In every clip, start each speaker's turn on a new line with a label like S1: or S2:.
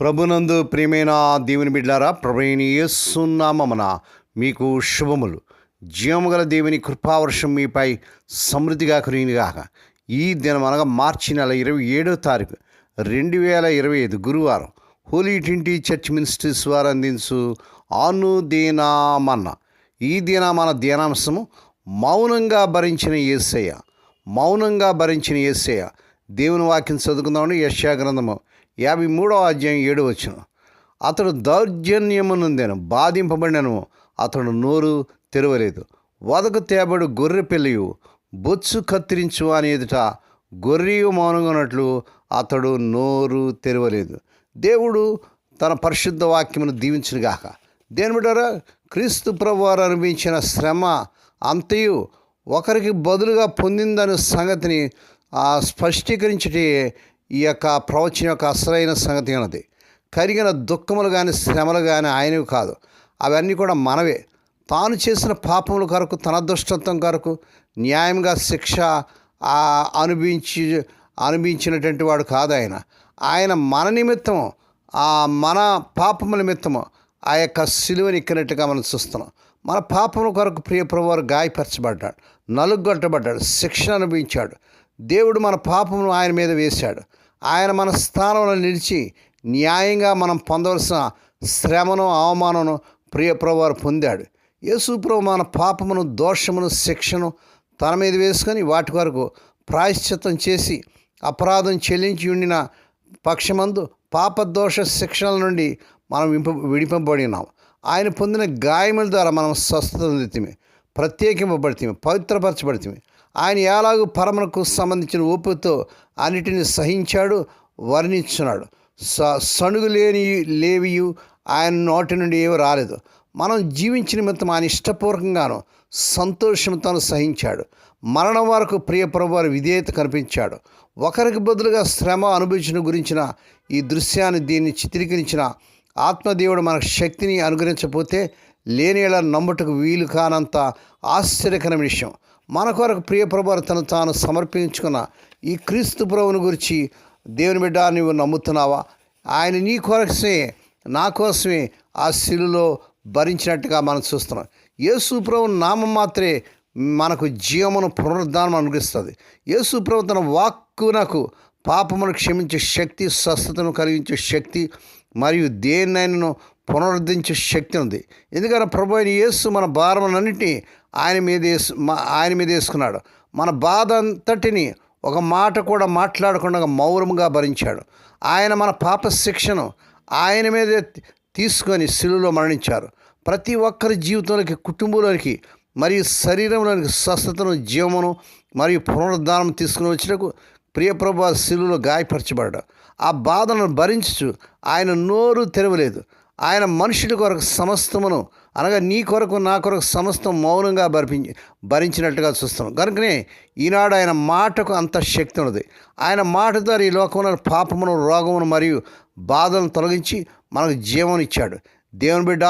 S1: ప్రభునందు ప్రియమైన దేవుని బిడ్డారా ప్రభుని యేసునామమున మీకు శుభములు. జీవముగల దేవుని కృపావర్షం మీపై సమృద్ధిగా కురిగినగాక ఈ దినం అనగా మార్చి నెల ఇరవై ఏడో తారీఖు రెండు వేల ఇరవై ఐదు గురువారం హోలీ ట్వంటీ చర్చ్ మినిస్ట్రీస్ వారు అందించు ఆను దీనామన్న ఈ దినామన ధ్యానాంశము మౌనంగా భరించిన ఏసయ్య మౌనంగా భరించిన ఏసయ్య. దేవుని వాక్యం చదువుకుందామని యశ్యా గ్రంథము యాభై మూడవ అధ్యాయం ఏడు వచ్చిన అతడు దౌర్జన్యమునందేను బాధింపబడినను అతడు నోరు తెరవలేదు. వదకు తేబడు గొర్రె పిల్లయు బొచ్చు కత్తిరించు అని ఎదుట గొర్రెయు మౌనంగా ఉన్నట్లు అతడు నోరు తెరవలేదు. దేవుడు తన పరిశుద్ధ వాక్యమును దీవించునుగాక. దేని బిడ్డారా క్రీస్తు ప్రభు వారు శ్రమ అంతయు ఒకరికి బదులుగా పొందిందనే సంగతిని ఆ స్పష్టీకరించటే ఈ యొక్క ప్రవచన యొక్క అసలైన సంగతి అన్నది కరిగిన దుఃఖములు కానీ శ్రమలు కానీ ఆయనవి కాదు. అవన్నీ కూడా మనవే. తాను చేసిన పాపముల కొరకు తన దుష్టత్వం కొరకు న్యాయంగా శిక్ష అనుభవించి అనుభవించినటువంటి వాడు కాదు ఆయన. ఆయన మన నిమిత్తము ఆ మన పాపము నిమిత్తము ఆ యొక్క సిలువని ఎక్కినట్టుగా మనం చూస్తున్నాం. మన పాపముల కొరకు ప్రియప్రభువారు గాయపరచబడ్డాడు నలుగొట్టబడ్డాడు శిక్షణ అనుభవించాడు. దేవుడు మన పాపమును ఆయన మీద వేశాడు. ఆయన మన స్థానంలో నిలిచి న్యాయంగా మనం పొందవలసిన శ్రమను అవమానను ప్రియప్రభువారు పొందాడు. యేసుప్రభు మన పాపమును దోషమును శిక్షను తన మీద వేసుకొని వాటి వరకు ప్రాయశ్చిత్తం చేసి అపరాధం చెల్లించి ఉండిన పక్షమందు పాపదోష శిక్షల నుండి మనం వింప విడిపబడినాం ఆయన పొందిన గాయముల ద్వారా మనం స్వస్థత పొందితిమి ప్రత్యేకింపబడితే పవిత్రపరచబడితే ఆయన ఎలాగూ పరమకు సంబంధించిన ఓపుతో అన్నిటిని సహించాడు వర్ణించున్నాడు స సణుగు లేని లేవియు ఆయన నోటి నుండి ఏమీ రాలేదు. మనం జీవించిన నిమిత్తం ఆయన ఇష్టపూర్వకంగాను సంతోషంతోను సహించాడు. మరణం వరకు ప్రియ ప్రభువారి విధేయత కనిపించాడు ఒకరికి బదులుగా శ్రమ అనుభవించిన గురించిన ఈ దృశ్యాన్ని దీన్ని చిత్రీకరించిన ఆత్మదేవుడు మనకు శక్తిని అనుగ్రహించకపోతే లేనిలా నమ్ముటకు వీలు కానంత ఆశ్చర్యకరమైన విషయం. మన కొరకు ప్రియ తను తాను సమర్పించుకున్న ఈ క్రీస్తు ప్రభుని గురించి దేవుని బిడ్డ నువ్వు నమ్ముతున్నావా? ఆయన నీ కొరకే నా కోసమే ఆ శిలులో భరించినట్టుగా మనం చూస్తున్నాం. యేసు ప్రభు నామం మాత్రమే మనకు జీవమును పునరుద్ధానం అనుగ్రహిస్తుంది. యేసు ప్రభు తన వాక్కునకు పాపమును క్షమించే శక్తి స్వస్థతను కలిగించే శక్తి మరియు దేన్నైనను పునరుద్ధరించే శక్తి ఉంది. ఎందుకంటే ప్రభు అయిన యేసు మన భారములన్నింటినీ ఆయన మీద వేసు మా- ఆయన మీద వేసుకున్నాడు. మన బాధ అంతటిని ఒక మాట కూడా మాట్లాడకుండా మౌనంగా భరించాడు. ఆయన మన పాప శిక్షను ఆయన మీదే తీసుకొని శిలువలో మరణించారు. ప్రతి ఒక్కరి జీవితంలోకి కుటుంబంలోనికి మరియు శరీరంలోనికి స్వస్థతను జీవమును మరియు పునరుద్ధానం తీసుకుని వచ్చినకు ప్రియప్రభు శిలువలో గాయపరచబడ్డాడు. ఆ బాధను భరించు ఆయన నోరు తెరవలేదు. ఆయన మనుషుల కొరకు సమస్తమును అనగా నీ కొరకు నా కొరకు సమస్తం మౌనంగా భరించి భరించినట్టుగా చూస్తున్నాం. కనుకనే ఈనాడు ఆయన మాటకు అంత శక్తి ఉన్నది. ఆయన మాట ద్వారా ఈ లోకంలో పాపమును రోగమును మరియు బాధలను తొలగించి మనకు జీవం ఇచ్చాడు. దేవుని బిడ్డ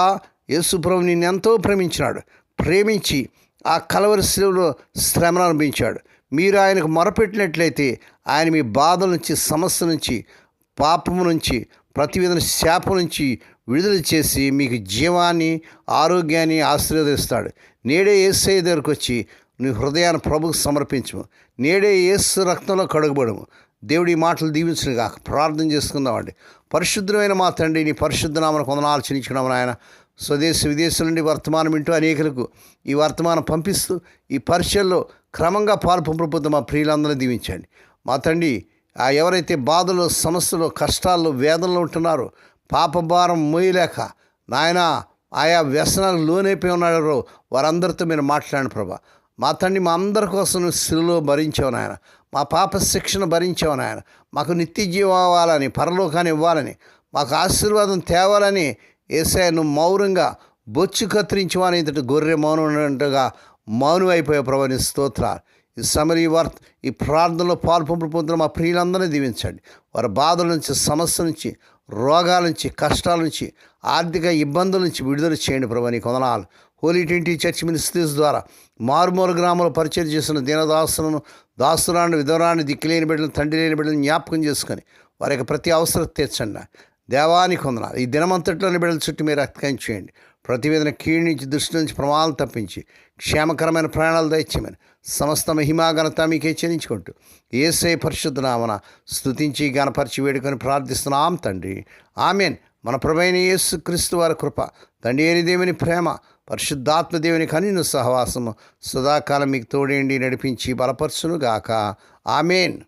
S1: యేసుప్రభు నిన్ను ఎంతో ప్రేమించినాడు. ప్రేమించి ఆ కలవరి శిలువలో శ్రమను అనుభవించాడు. మీరు ఆయనకు మొరపెట్టినట్లయితే ఆయన మీ బాధల నుంచి సమస్య నుంచి పాపము నుంచి ప్రతివిధ శాపం నుంచి విడుదల చేసి మీకు జీవాన్ని ఆరోగ్యాన్ని ఆశీర్వదిస్తాడు. నేడే ఏసై దగ్గరకు వచ్చి నీ హృదయాన్ని ప్రభుకు సమర్పించము. నేడే ఏసు రక్తంలో కడుగుబడము. దేవుడి మాటలు దీవించిన కాక ప్రార్థన చేసుకుందామండి. పరిశుద్ధమైన మా తండ్రి నీ పరిశుద్ధ నామను కొందనాలు చెల్లించుకున్నాము ఆయన స్వదేశ విదేశాల నుండి వర్తమానం వింటూ అనేకులకు ఈ వర్తమానం పంపిస్తూ ఈ పరీక్షల్లో క్రమంగా పాలు పంపకపోతే మా ప్రియులందరినీ దీవించండి. మా తండ్రి ఆ ఎవరైతే బాధలు సమస్యలు కష్టాల్లో వేదనలో ఉంటున్నారో పాపభారం మోయలేక నాయన ఆయా వ్యసనాలకు లోనైపోయి ఉన్నాడు వారందరితో మీరు మాట్లాడండి ప్రభా. మా తండ్రి మా అందరి కోసం నువ్వు శిలులో భరించావు నాయన. మా పాప శిక్షణ భరించావు నాయన. మాకు నిత్య జీవాలని అవ్వాలని పరలోకాన్ని ఇవ్వాలని మాకు ఆశీర్వాదం తేవాలని ఏసే నువ్వు మౌనంగా బొచ్చు కత్తిరించమని ఇంతటి గొర్రె మౌనం ఉన్నట్టుగా మౌనం అయిపోయే ప్రభాని నీ స్తోత్రాలు. ఈ సమరి వార్త ఈ ప్రార్థనలో పాల్పంపులు పొందిన మా ప్రియులందరినీ దీవించండి. వారి బాధల నుంచి సమస్య నుంచి రోగాల నుంచి కష్టాల నుంచి ఆర్థిక ఇబ్బందుల నుంచి విడుదల చేయండి ప్రభు నీ కొందనాలు. హోలీ ట్వంటీ చర్చ్ మినిస్ట్రీస్ ద్వారా మారుమూల గ్రామంలో పరిచయం చేసిన దీనదాసులను దాసురాన్ని విధవరాన్ని దిక్కులేని బిడ్డలు తండ్రి లేని బిడ్డలను జ్ఞాపకం చేసుకొని వారి యొక్క ప్రతి అవసరం తీర్చండి. దేవానికి కొందనాలు. ఈ దినమంతట్లోని బిడ్డల చుట్టూ మీరు రక్తం చేయండి. ప్రతివేదన క్షీణించి నుంచి దృష్టి నుంచి ప్రమాదాలు తప్పించి క్షేమకరమైన ప్రయాణాలు దయచేయమని సమస్త మహిమాఘనత మీకే చెల్లించుకుంటూ ఏసే పరిశుద్ధ నామన స్తుతించి గణపరిచి వేడుకొని ప్రార్థిస్తున్నాం తండ్రి. ఆమెన్. మన ప్రభైన యేసు క్రీస్తు వారి కృప తండ్రి ఏని దేవుని ప్రేమ పరిశుద్ధాత్మ దేవుని కనిన సహవాసము సదాకాలం మీకు తోడేండి నడిపించి బలపరచునుగాక. ఆమెన్.